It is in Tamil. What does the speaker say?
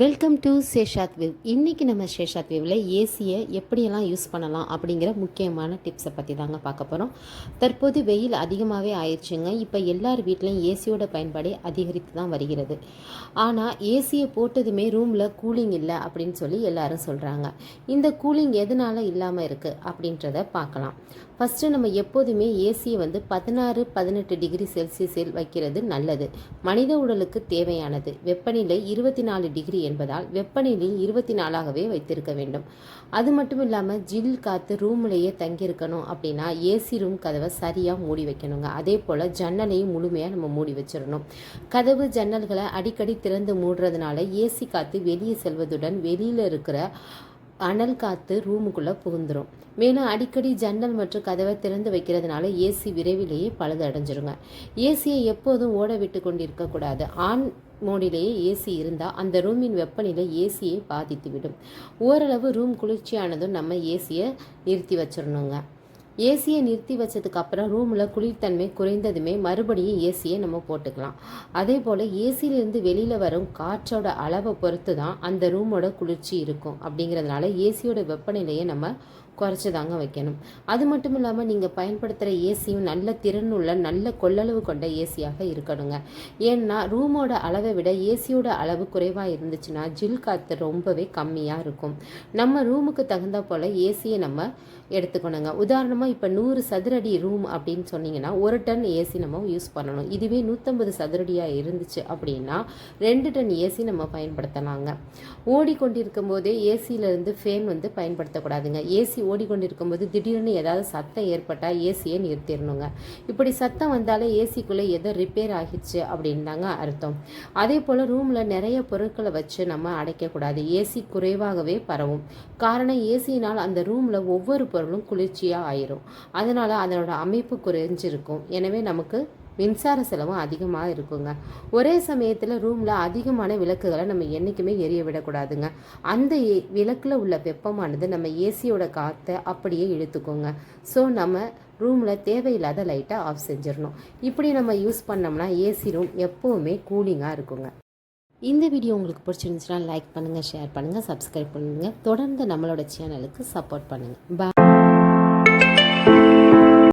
வெல்கம் டு சேஷாத் விவ் இன்றைக்கி நம்ம சேஷாத் விவில் ஏசியை எப்படியெல்லாம் யூஸ் பண்ணலாம் அப்படிங்கிற முக்கியமான டிப்ஸை பற்றி தாங்க பார்க்க போகிறோம் தற்போது வெயில் அதிகமாகவே ஆயிடுச்சுங்க. இப்போ எல்லார் வீட்லேயும் ஏசியோட பயன்பாடு அதிகரித்து தான் வருகிறது. ஆனால் ஏசியை போட்டதுமே ரூமில் கூலிங் இல்லை அப்படின்னு சொல்லி எல்லாரும் சொல்கிறாங்க இந்த கூலிங் எதனால் இல்லாமல் இருக்குது அப்படின்றத பார்க்கலாம். ஃபஸ்ட்டு நம்ம எப்போதுமே ஏசியை வந்து பதினாறு பதினெட்டு டிகிரி செல்சியஸில் வைக்கிறது நல்லது. மனித உடலுக்கு தேவையானது. வெப்பநிலை இருபத்தி நாலு டிகிரி என்பதால் வெப்பநிலை இருபத்தி நாலாகவே வைத்திருக்க வேண்டும். அது மட்டும் இல்லாமல் ஜில் காற்று ரூம்லேயே தங்கியிருக்கணும் அப்படின்னா ஏசி ரூம் கதவை சரியாக மூடி வைக்கணுங்க. அதே போல் ஜன்னலையும் முழுமையாக நம்ம மூடி வச்சிடணும். கதவு ஜன்னல்களை அடிக்கடி திறந்து மூடுறதுனால ஏசி காற்று வெளியே செல்வதுடன் வெளியில் இருக்கிற அனல் காற்று ரூமுக்குள்ளே புகுந்துடும் மேலும் அடிக்கடி ஜன்னல் மற்றும் கதவை திறந்து வைக்கிறதுனால ஏசி விரைவிலேயே பழுது அடைஞ்சிருங்க. ஏசியை எப்போதும் ஓட விட்டு கொண்டு இருக்கக்கூடாது ஆன் மோடிலேயே ஏசி இருந்தால் அந்த ரூமின் வெப்பநிலை ஏசியை பாதித்துவிடும். ஓரளவு ரூம் குளிர்ச்சியானதும் நம்ம ஏசியை நிறுத்தி வச்சிடணுங்க ஏசியை நிறுத்தி வச்சதுக்கு அப்புறம் ரூமில் குளிர்தன்மை குறைந்ததுமே மறுபடியும் ஏசியை நம்ம போட்டுக்கலாம். அதே போல் ஏசியிலேருந்து வெளியில் வரும் காற்றோட அளவை பொறுத்து தான் அந்த ரூமோட குளிர்ச்சி இருக்கும். அப்படிங்கிறதுனால ஏசியோட வெப்பநிலையை நம்ம குறைச்சி தாங்க வைக்கணும். அது மட்டும் இல்லாமல் நீங்கள் பயன்படுத்துகிற ஏசியும் நல்ல திறனுள்ள நல்ல கொள்ளளவு கொண்ட ஏசியாக இருக்கணுங்க. ஏன்னா ரூமோட அளவை விட ஏசியோட அளவு குறைவாக இருந்துச்சுன்னா ஜில் காற்று ரொம்பவே கம்மியாக இருக்கும். நம்ம ரூமுக்கு தகுந்த போல் ஏசியை நம்ம எடுத்துக்கணுங்க. உதாரணமாக நம்ம இப்போ நூறு சதுரடி ரூம் அப்படின்னு சொன்னீங்கன்னா ஒரு டன் ஏசி நம்ம யூஸ் பண்ணணும். இதுவே நூற்றம்பது சதுரடியாக இருந்துச்சு அப்படின்னா ரெண்டு டன் ஏசி நம்ம பயன்படுத்தலாங்க. ஓடிக்கொண்டிருக்கும் போதே ஏசியிலேருந்து ஃபேன் வந்து பயன்படுத்தக்கூடாதுங்க. ஏசி ஓடிக்கொண்டிருக்கும் போது திடீர்னு ஏதாவது சத்தம் ஏற்பட்டால் ஏசியை நிறுத்திடணுங்க. இப்படி சத்தம் வந்தாலே ஏசிக்குள்ளே ஏதோ ரிப்பேர் ஆகிடுச்சு அப்படின்னு தாங்க அர்த்தம். அதே போல் ரூமில் நிறைய பொருட்களை வச்சு நம்ம அடைக்கக்கூடாது. ஏசி குறைவாகவே பரவும். காரணம் ஏசினால் அந்த ரூமில் ஒவ்வொரு பொருளும் குளிர்ச்சியாக ஆயிரும். அதனால் அதனோட அமைப்பு குறைஞ்சிருக்கும். எனவே நமக்கு மின்சார செலவும் அதிகமாக இருக்குங்க. ஒரே சமயத்தில் ரூமில் அதிகமான விளக்குகளை நம்ம என்றைக்குமே எரிய விடக்கூடாதுங்க. அந்த ஏ- உள்ள வெப்பமானது நம்ம ஏசியோட காற்றை அப்படியே இழுத்துக்கோங்க. ஸோ நம்ம ரூமில் தேவையில்லாத லைட்டை ஆஃப் செஞ்சிடணும். இப்படி நம்ம யூஸ் பண்ணோம்னா ஏசி ரூம் எப்போவுமே கூலிங்காக இருக்குங்க. இந்த வீடியோ உங்களுக்கு பிடிச்சிருந்துச்சுன்னா லைக் பண்ணுங்கள் ஷேர் பண்ணுங்கள் சப்ஸ்கிரைப் பண்ணுங்கள் தொடர்ந்து நம்மளோட சேனலுக்கு சப்போர்ட் பண்ணுங்கள் பாய்